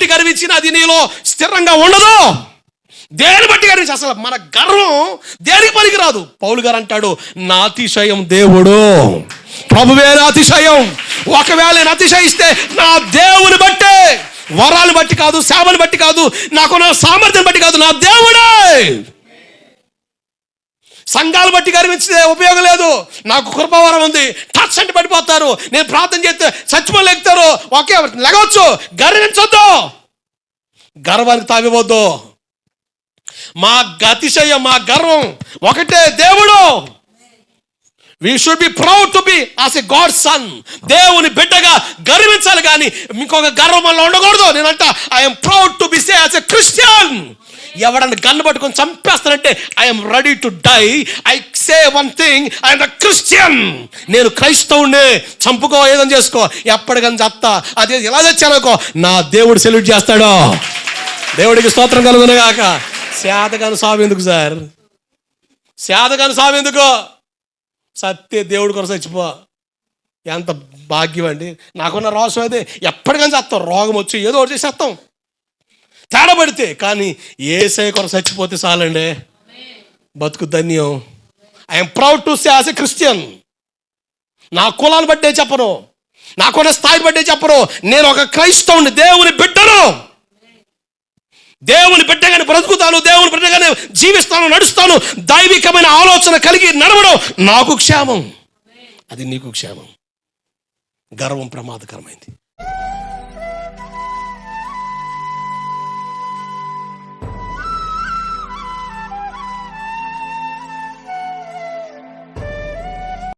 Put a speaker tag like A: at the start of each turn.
A: గర్వించిన అది నీలో స్థిరంగా ఉండదు. దేని బట్టి గర్వించి అసలు మన గర్వం దేనికి పనికిరాదు? పౌలు గారు అంటాడు నా అతిశయం దేవుడు. ప్రభువే నా అతిశయం. ఒకవేళ నేను అతిశయిస్తే నా దేవుని బట్టే వరాలు బట్టి కాదు సేవను బట్టి కాదు నాకున్న సామర్థ్యం బట్టి కాదు నా దేవుడే. సంఘాలు బట్టి గర్వించే ఉపయోగం లేదు. నాకు కృపవరం ఉంది. టచ్ పడిపోతారు. నేను ప్రార్థన చేస్తే సత్యమో లెగుతారు ఓకే లెగవచ్చు. గర్వించొద్దు గర్వానికి తావివద్దు మా గతిశయ మా గర్వం ఒకటే దేవుడు. We should be proud to be as a God son దేవుని బిడ్డగా గర్వించాలి కానీ ఇంకొక గర్వం వల్ల ఉండకూడదు. నేనంట I'm proud to be say as a Christian ఎవడన్నా గన్ను పట్టుకొని చంపేస్తానంటే I'm ready to die I say one thing I'm the Christian నేను క్రైస్తవుణ్ణి చంపుకో ఏదని చేసుకో. ఎప్పటికని చెప్తా అదే ఎలా తెచ్చానుకో నా దేవుడు సెల్యూట్ చేస్తాడో. దేవుడికి స్తోత్రం కలుగునగాక శాతగాను సావు ఎందుకు సార్? శాతగాను సావు ఎందుకు? సత్య దేవుడి కొరకు చచ్చిపో. ఎంత భాగ్యం అండి. నాకున్న రోషం అయితే ఎప్పటికైనా చేస్తాం? రోగం వచ్చి ఏదో ఒకటి చేసేస్తాం తేడా పడితే కానీ ఏసై కొరకు చచ్చిపోతే చాలండి. బతుకు ధన్యం. I'm proud to say as a Christian నా కులాన్ని బట్టే చెప్పను నాకున్న స్థాయి బట్టే చెప్పను. నేను ఒక క్రైస్తవుని దేవుని బిడ్డను. దేవుని బిడ్డగానే బ్రతుకుతాను దేవుని బిడ్డగానే జీవిస్తాను నడుస్తాను. దైవికమైన ఆలోచన కలిగి నడవడం నాకు క్షేమం. అది నీకు క్షేమం. గర్వం ప్రమాదకరమైంది.